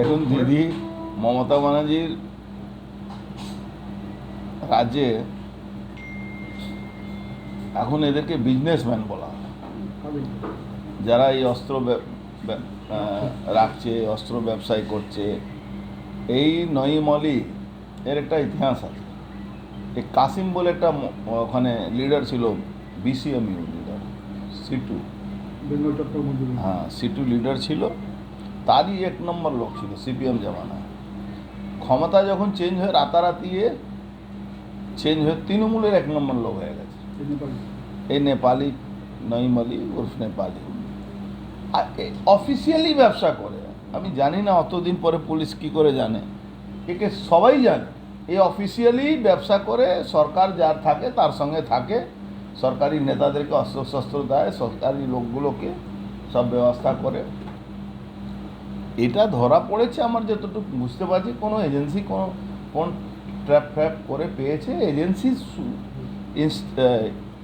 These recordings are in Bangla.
এখন দিদি মমতা ব্যানার্জির রাজ্যে এখন এদেরকে বিজনেসম্যান বলা যারা এই অস্ত্র রাখছে, অস্ত্র ব্যবসায় করছে, এই নঈম আলী এর একটা ইতিহাস আছে। এই কাসিম বলে একটা ওখানে লিডার ছিল বিসিএমইউ লিডার সিটু হ্যাঁ সিটু লিডার ছিল তারই এক নম্বর লোক ছিল সিপিএম জামানায় ক্ষমতা যখন চেঞ্জ হয়ে রাতারাতি চেঞ্জ হয়ে তৃণমূলের এক নম্বর লোক হয়ে গেছে। এই নেপালি। নঈম আলী উর্ফ নেপালি। আর অফিসিয়ালি ব্যবসা করে। আমি জানি না অতদিন পরে পুলিশ কি করে জানে। একে সবাই জানে এই অফিসিয়ালি ব্যবসা করে সরকার যার থাকে তার সঙ্গে থাকে। সরকারি নেতাদেরকে অস্ত্র শস্ত্র দেয়, সরকারি লোকগুলোকে সব ব্যবস্থা করে। এটা ধরা পড়েছে আমার যতটুকু বুঝতে পারছি, কোনো এজেন্সি কোনো, কোন ট্র্যাপ ফ্র্যাপ করে পেয়েছে, এজেন্সি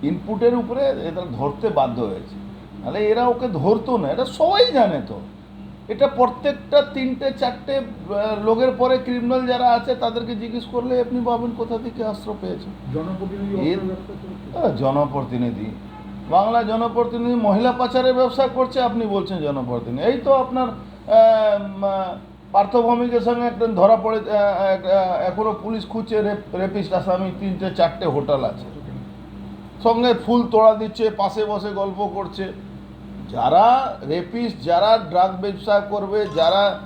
ইনপুটের উপরে এটা ধরতে বাধ্য হয়েছে। নাহলে এরা ওকে ধরতো না, এটা সবাই জানে তো। এটা প্রত্যেকটা তিনটে চারটে লোকের পরে ক্রিমিনাল যারা আছে তাদেরকে জিজ্ঞেস করলে আপনি পাবেন কোথা থেকে অস্ত্র পেয়েছে জনপ্রতিনিধি। বাংলা জনপ্রতিনিধি মহিলা পাচারের ব্যবসা করছে আপনি বলছেন জনপ্রতিনিধি। এই তো আপনার পার্থভৌমিকের সঙ্গে একটা ধরা পড়ে এখনও পুলিশ খুঁজছে রেপ রেপিস্ট আসামি তিনটে চারটে হোটেল আছে। সঙ্গে ফুল তোড়া দিচ্ছে পাশে বসে গল্প করছে। যারা রেপিস্ট যারা ড্রাগ ব্যবসা করবে যারা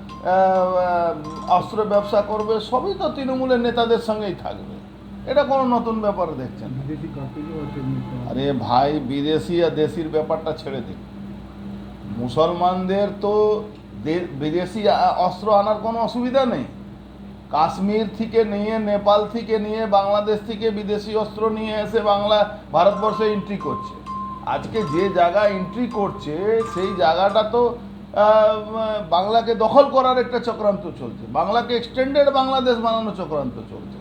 অস্ত্র ব্যবসা করবে সবই তো তৃণমূলের নেতাদের সঙ্গেই থাকবে। এটা কোনো নতুন ব্যাপার দেখছেন। আরে ভাই বিদেশি আর দেশির ব্যাপারটা ছেড়ে দিন। মুসলমানদের তো দে- বিদেশি অস্ত্র আনার কোনো অসুবিধা নেই। কাশ্মীর থেকে নিয়ে নেপাল থেকে নিয়ে বাংলাদেশ থেকে বিদেশি অস্ত্র নিয়ে এসে বাংলা ভারতবর্ষে এন্ট্রি করছে। আজকে যে জায়গা এন্ট্রি করছে, সেই জায়গাটা তো বাংলাকে দখল করার একটা চক্রান্ত চলছে। বাংলাকে এক্সটেন্ডেড বাংলাদেশ বানানো চক্রান্ত চলছে।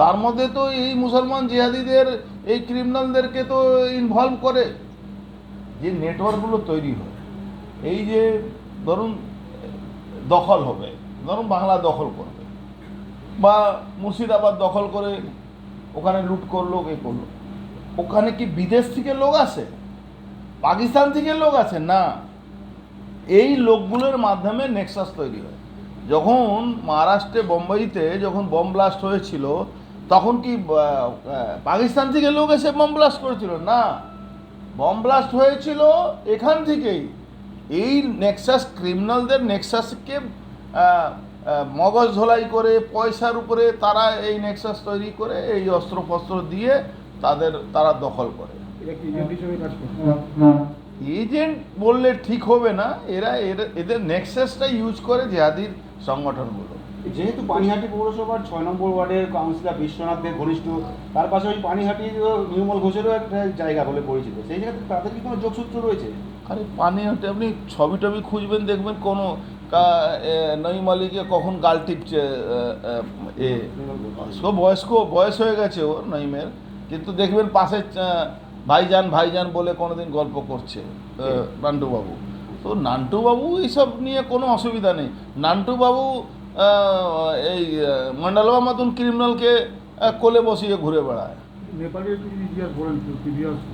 তার মধ্যে তো এই মুসলমান জিহাদিদের, এই ক্রিমিনালদেরকে তো ইনভলভ করে। যে নেটওয়ার্কগুলো তৈরি হয়, এই যে ধরুন, দখল হবে, ধরুন বাংলা দখল করবে। বা মুর্শিদাবাদ দখল করে ওখানে লুট করল, এ করল। ওখানে কি বিদেশ থেকে লোক আসে? পাকিস্তান থেকে লোক আছে না। এই লোকগুলোর মাধ্যমে নেক্সাস তৈরি হয়। যখন মহারাষ্ট্রে, বোম্বাইতে যখন বম ব্লাস্ট হয়েছিল, তখন কি পাকিস্তান থেকে লোক এসে বম ব্লাস্ট করেছিল? না। বম ব্লাস্ট হয়েছিল এখান থেকেই। এই নেক্সাস ক্রিমিনালদের নেক্সাসকে মগজ ধোলাই করে, পয়সার উপরে তারা এই নেক্সাস তৈরি করে, এই অস্ত্র ফস্ত্র দিয়ে তাদের তারা দখল করে। এজেন্ট বললে ঠিক হবে না এরা এদের নেক্সাসটা ইউজ করে জেহাদির সংগঠনগুলো। যেহেতু পানিহাটি পৌরসভার ছয় নম্বর ওয়ার্ডের কাউন্সিলর বিশ্বনাথ দেব ঘনিষ্ঠ তার পাশে ওই পানিহাটি নির্মল ঘোষেরও একটা জায়গা বলে পরিচিত। সেই জায়গাতে তাদের কি কোনো যোগসূত্র রয়েছে? আরে পানি হাঁটে আপনি ছবি টবি খুঁজবেন দেখবেন কোনো কা- এ, নঈম আলীকে কখন গাল টিপছে এ, সব বয়স্ক বয়স হয়ে গেছে ওর নঈমের। কিন্তু দেখবেন পাশে ভাইজান ভাইজান বলে কোনোদিন গল্প করছে নান্টুবাবু। তো নান্টুবাবু এইসব নিয়ে কোনো অসুবিধা নেই। নান্টুবাবু এই মন্ডলবা মতন ক্রিমিনালকে কোলে বসিয়ে ঘুরে বেড়ায়।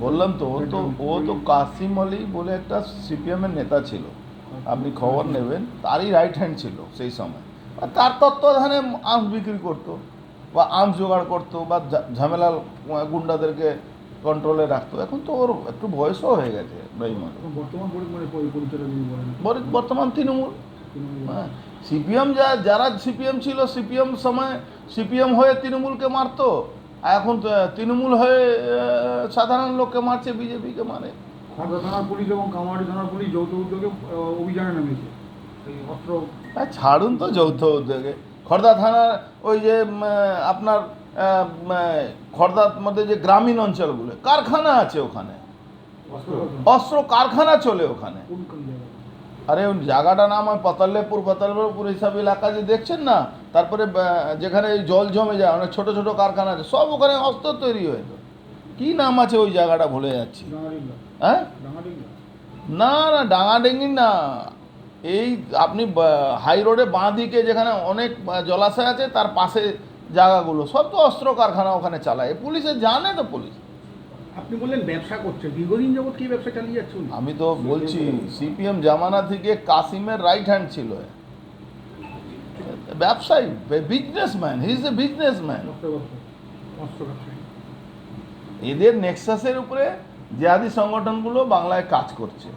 বললাম তো ও তো ও তো কাসিম আলী বলে একটা সিপিএমের নেতা ছিল। আপনি খবর নেবেন তারই রাইট হ্যান্ড ছিল সেই সময়। আর তার তত্ত্বাবধানে আর্মস বিক্রি করতো। বা আর্মস জোগাড় করতো বা ঝামেলা গুন্ডাদেরকে কন্ট্রোলে রাখতো। এখন তো ওর একটু বয়সও হয়ে গেছে বর্তমান মানে তৃণমূল। তৃণমূল- সিপিএম যা যারা সিপিএম ছিল সিপিএম সময় সিপিএম হয়ে তৃণমূলকে মারতো। আর এখন তো, তৃণমূল হয়ে সাধারণ লোককে মারছে বিজেপিকে মারে। খড়দা থানার পুলিশ এবং কামারহাটি থানার পুলিশ যৌথ উদ্যোগে অভিযানে নেমেছে। ছাড়ুন তো যৌথ উদ্যোগে। খর্দা থানার ওই যে আপনার খর্দার মধ্যে যে গ্রামীণ অঞ্চলগুলো কারখানা আছে ওখানে। অস্ত্র কারখানা চলে ওখানে। আরে ওই জায়গাটার নাম হয় পাতাল্লেপুর পাতাল্লেপুর হিসাব এলাকা যে দেখছেন না তারপরে যেখানে জল জমে যায় অনেক ছোট ছোট কারখানা আছে সব ওখানে অস্ত্র তৈরি হয়েছে কি নাম আছে ওই জায়গাটা ভুলে যাচ্ছি। হ্যাঁ? না না ডাঙাডেঙ্গি না। এই আপনি হাই রোডে বাঁ দিকে যেখানে অনেক জলাশয় আছে তার পাশে জায়গাগুলো। সব তো অস্ত্র কারখানা ওখানে চালায়। পুলিশে জানে তো পুলিশ। আপনি বললেন ব্যবসা করছে। দীর্ঘদিন যাবত কি ব্যবসা চালিয়ে যাচ্ছে উনি? আমি তো বলছি সিপিএম জামানা থেকে কাসিমের রাইট হ্যান্ড ছিল ব্যবসায়ী businessman he is a businessman এদের নেক্সাসের উপরে জেহাদি সংগঠনগুলো বাংলায় কাজ করছে।